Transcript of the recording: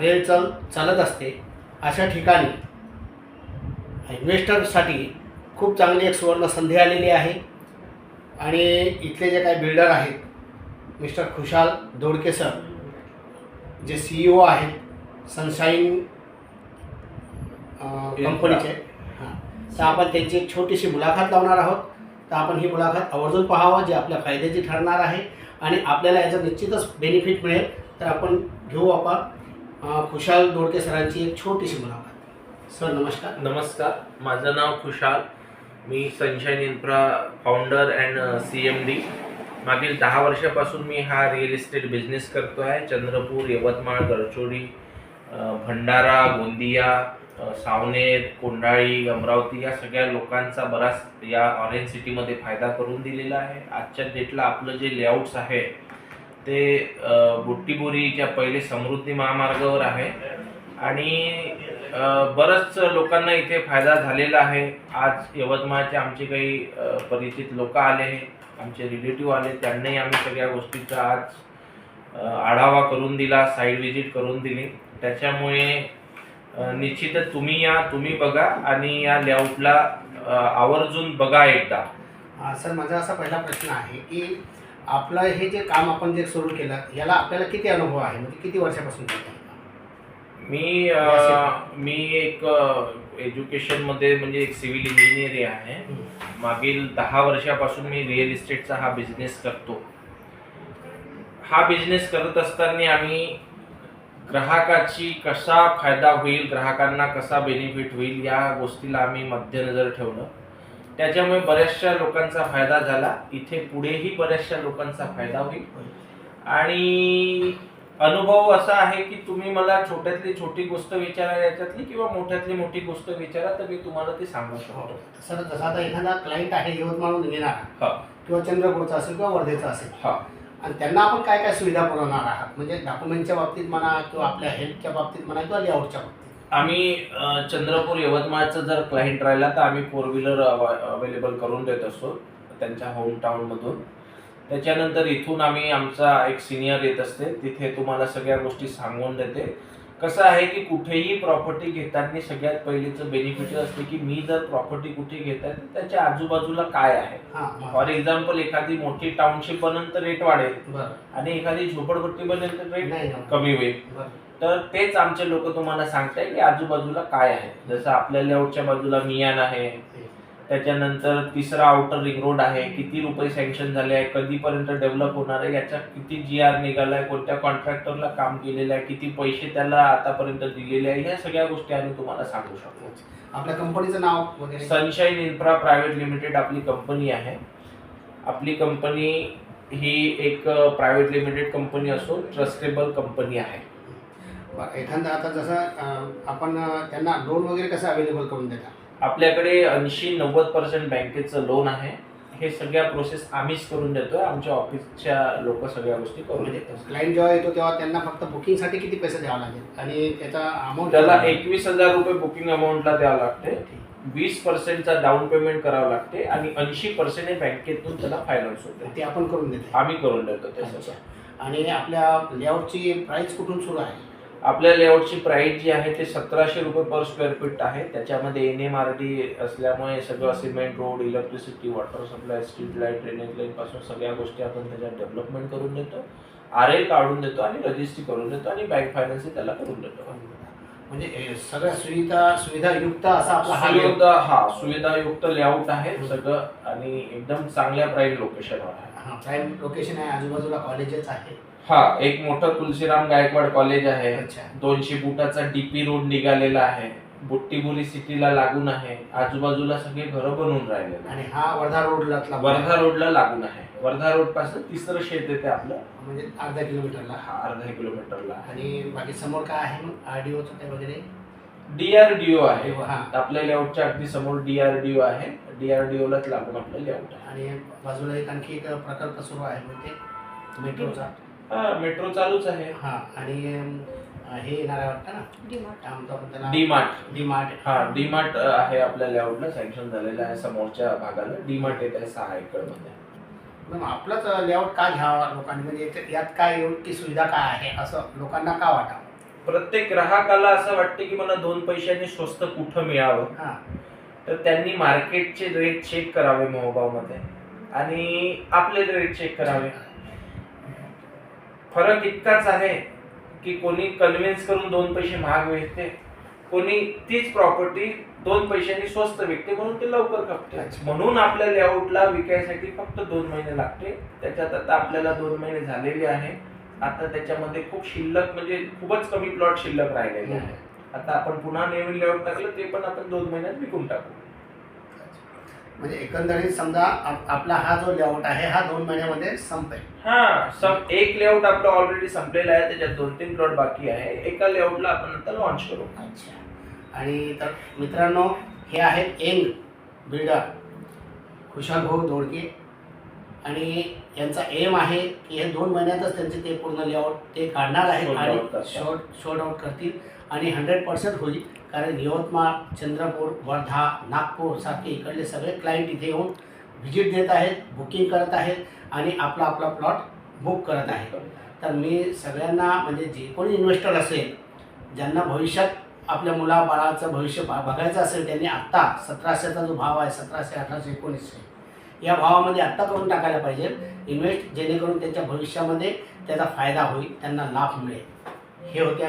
Rail चल चालत असते अशा ठिकाणी इन्व्हेस्टरसाठी खूप चांगली एक सुवर्ण संधी आलेली आहे. आणि इथले जे काही बिल्डर आहेत मिस्टर खुशाल दोडके सर जे सी ई ओ आहेत सनशाईन कंपनीचे हां. तर आपण त्यांची एक छोटीशी मुलाखत लावणार आहोत. तर आपण ही मुलाखत आवर्जून पाहावं जी आपल्या फायद्याची ठरणार आहे. आणि आपल्याला याचं निश्चितच बेनिफिट मिळेल. तर आपण घेऊ आपण खुशाल दोडके सरांची एक छोटीशी मुलाखत. सर नमस्कार. नमस्कार. माझं नाव खुशाल. मी sunshine infra founder and C M D मागील दहा वर्षापासून मी हा रिअल इस्टेट बिझनेस करतो आहे. चंद्रपूर यवतमाळ गडचोडी भंडारा गोंदिया सावनेर कोंडाळी अमरावती या सगळ्या लोकांचा बराच या ऑरेंज सिटीमध्ये फायदा करून दिलेला आहे. आजच्या डेटला आपलं जे लेआउट्स आहे ते बुट्टीबोरीच्या पहिले समृद्धी महामार्गावर आहे. आणि बरंच लोकांना इथे फायदा झालेला आहे. आज यवतमाळचे आमचे काही परिचित लोक आले आमचे रिलेटिव्ह आले त्यांनाही आम्ही सगळ्या गोष्टीचा आज आढावा करून दिला साईड व्हिजिट करून दिली. त्याच्यामुळे निश्चितच तुम्ही या तुम्ही बघा आणि या लेआउटला आवर्जून बघा एकदा. सर माझा असा पहिला प्रश्न आहे की आपलं हे जे काम आपण जे सुरू केलं याला आपल्याला किती अनुभव आहे? म्हणजे किती वर्षापासून करतो मी अ, मी एक एज्युकेशनमध्ये म्हणजे एक सिव्हिल इंजिनियर आहे. मागील दहा वर्षापासून मी रिअल इस्टेटचा हा बिझनेस करतो. हा बिझनेस करत असताना आम्ही ग्राहकाची कसा फायदा होईल ग्राहकांना कसा बेनिफिट होईल या गोष्टीला आम्ही मध्यनजर ठेवलं. त्याच्यामुळे बऱ्याचशा लोकांचा फायदा झाला. इथे पुढेही बऱ्याचशा लोकांचा फायदा होईल. आणि अनुभव असा आहे की तुम्ही मला छोट्यातली छोटी गोष्ट विचारा याच्यातली किंवा मोठ्यातली मोठी गोष्ट विचारा तर मी तुम्हाला ती सांगू शकतो. सर जसा आता एखादा क्लायंट आहे यवतमाळहून येणारा हा. किंवा चंद्रपूरचा असेल किंवा वर्धेचा असेल. हा. आणि त्यांना आपण काय काय सुविधा पुरवणार आहात? म्हणजे डॉक्युमेंटच्या बाबतीत म्हणा किंवा आपल्या हेल्थच्या बाबतीत म्हणा किंवा लेआउटच्या बाबतीत. आम्ही चंद्रपूर यवतमाळचं जर क्लायंट राहिला तर आम्ही फोर व्हीलर अवेलेबल करून देत असतो त्यांच्या होम टाऊनमधून त्याच्यानंतर इथून आम्ही आमचा एक सिनियर येत असते तिथे तुम्हाला सगळ्या गोष्टी सांगून देते. कसं आहे की कुठेही प्रॉपर्टी घेताना सगळ्यात पहिलीचं बेनिफिट असते की मी जर प्रॉपर्टी कुठे घेत आहे तर त्याच्या आजूबाजूला काय आहे? फॉर एक्झाम्पल एखादी मोठी टाउनशिप बनंत रेट वाढेल. आणि एखादी झोपडपट्टी तर रेट. कमी होईल. तर तेच आमचे लोक तुम्हाला सांगताय की आजूबाजूला काय आहे. जसं आपल्या लेआउटच्या बाजूला मियान आहे. त्याच्यानंतर तिसरा आउटर रिंग रोड आहे. किती रुपये सँक्शन झाले आहे कधीपर्यंत डेव्हलप होणार आहे याचा किती जी आर निघालाय कोणत्या कॉन्ट्रॅक्टरला काम केलेलं आहे किती पैसे त्याला आतापर्यंत दिलेले आहे ह्या सगळ्या गोष्टी आम्ही तुम्हाला सांगू शकतो. आपल्या कंपनीचं नाव वगैरे? सनशाईन इन्फ्रा प्रायव्हेट लिमिटेड आपली कंपनी आहे. आपली कंपनी ही एक प्रायव्हेट लिमिटेड कंपनी असून ट्रस्टेबल कंपनी आहे. बरं एखादा आता जसं आपण त्यांना लोन वगैरे कसं अवेलेबल करून देता? आपल्याकडे ऐंशी नव्वद पर्सेंट बँकेचं लोन आहे. हे सगळ्या प्रोसेस आम्हीच करून देतोय. आमच्या ऑफिसच्या लोक सगळ्या गोष्टी करून देतात. क्लायंट जेव्हा येतो तेव्हा त्यांना फक्त बुकिंगसाठी किती पैसे द्यावा लागेल? आणि त्याचा अमाऊंट त्याला एकवीस हजार रुपये बुकिंग अमाऊंटला द्यावं लागते. वीस पर्सेंटचा डाऊन पेमेंट करावं लागते. आणि ऐंशी पर्सेंट बँकेतून त्याला फायनान्स होते ते आपण करून देतो आम्ही करून देतो ते सगळं. आणि आपल्या लेआउटची प्राइस कुठून सुरू आहे? आपल्या लेआउटची प्राइस जी आहे ते सतराशे रुपये पर स्क्वेअर फीट आहे. त्याच्यामध्ये एन एम आर डी असल्यामुळे सगळं cement road electricity water supply street light drainage line पासून सगळ्या गोष्टी आपण त्याच्यात डेव्हलपमेंट करून देतो. आर एल काढून देतो आणि रजिस्ट्री करून देतो आणि बँक फायनान्स त्याला करून देतो. म्हणजे हे सगळ्या सुविधा सुविधायुक्त असा आपला हा हा सुविधायुक्त लेआउट आहे सगळं आणि एकदम चांगल्या प्राईम लोकेशनवर आहे. प्राईम लोकेशन आहे आजूबाजूला कॉलेजेस आहे हा एक मोठं तुलसीराम गायकवाड कॉलेज आहे. अच्छा. दोनशे फुटाचा डीपी रोड निघालेला आहे. बुट्टीबुरी सिटीला लागून आहे. आजूबाजूला सगळे घरं बनवून राहिलेले आणि हा वर्धा रोडला वर्धा रोडला लागून आहे. वर्धा रोडपासून तिसरं शेत येते आपलं. म्हणजे अर्धा किलोमीटरला. हा अर्धा किलोमीटरला. आणि बाकी समोर काय आहे मग? आरडीओचं काय वगैरे? डीआरडीओ आहे. हा. आपल्या लेआउटच्या अगदी समोर डीआरडीओ आहे. डीआरडीओ लाच लागून आपलं लेआउट आहे. आणि बाजूला एक आणखी एक प्रकल्प सुरू आहे. म्हणजे मेट्रोचा. मेट्रो चालूच आहे. हा आणि हे येणार आहे वाटतं ना? डी मार्ट डी मार्ट हा डी मार्ट आहे आपल्या लेआउटला सँक्शन झालेलं आहे समोरच्या भागाला. डी मार्ट येत आहे सहा एकरमध्ये. मग आपलंच लेआउट का घ्यावा लोकांनी? म्हणजे याच्यात- यात काय एवढी सुविधा काय आहे? असं लोकांना का वाटावं? प्रत्येक ग्राहकाला असं वाटतं की मला दोन पैशांनी स्वस्त कुठं मिळावं? हां. तर त्यांनी मार्केटचे रेट चेक करावे मोहगावमध्ये आणि आपले रेट चेक करावे. फरक इतकाच आहे की कोणी कन्व्हिन्स करून दोन पैसे महाग विकते कोणी तीच प्रॉपर्टी दोन पैशांनी स्वस्त विकते म्हणून ते लवकर खपते. म्हणून आपल्या लेआउटला विकायसाठी फक्त दोन महिने लागते. त्याच्यात आता आपल्याला दोन महिने झालेले आहे. आता त्याच्यामध्ये खूप शिल्लक म्हणजे खूपच कमी प्लॉट शिल्लक राहिलेले आहे. आता आपण पुन्हा नवीन लेआउट टाकलं ते पण आपण दोन महिन्यात विकून टाकू. म्हणजे एकंदरीत समजा आप- आपला हा जो लेआउट आहे हा दोन महिन्यामध्ये संपेल. हा सम एक लेआउट आपला ऑलरेडी संपलेला आहे त्याच्यात दोन तीन प्लॉट बाकी आहे. एका लेआउटला आपण आता लॉन्च करू. अच्छा. आणि तर मित्रांनो हे आहेत यंग बिल्डर खुशाल भाऊ दोडके आणि यांचा एम आहे की हे दोन महिन्यातच त्यांचे ते पूर्ण लेआउट ते काढणार आहेत Sold आणि करतात. शॉर्ट शॉर्ट आउट करतील. आणि हंड्रेड पर्सेंट होईल. कारण यवतमाळ चंद्रपूर वर्धा नागपूर सारखे इकडले सगळे क्लायंट इथे येऊन व्हिजिट देत आहेत बुकिंग करत आहेत आणि आपला आपला प्लॉट बुक करत आहे तर मी सगळ्यांना म्हणजे जे कोणी इन्व्हेस्टर असेल ज्यांना भविष्यात आपल्या मुला बाळाचं भविष्य बा- बघायचं असेल त्यांनी आत्ता सतराशेचा जो भाव आहे सतराशे अठराशे एकोणीसशे या भावामध्ये आत्ता करून टाकायला पाहिजे. इन्व्हेस्ट जेणेकरून त्यांच्या भविष्यामध्ये त्याचा फायदा होईल त्यांना लाभ मिळेल. हे होते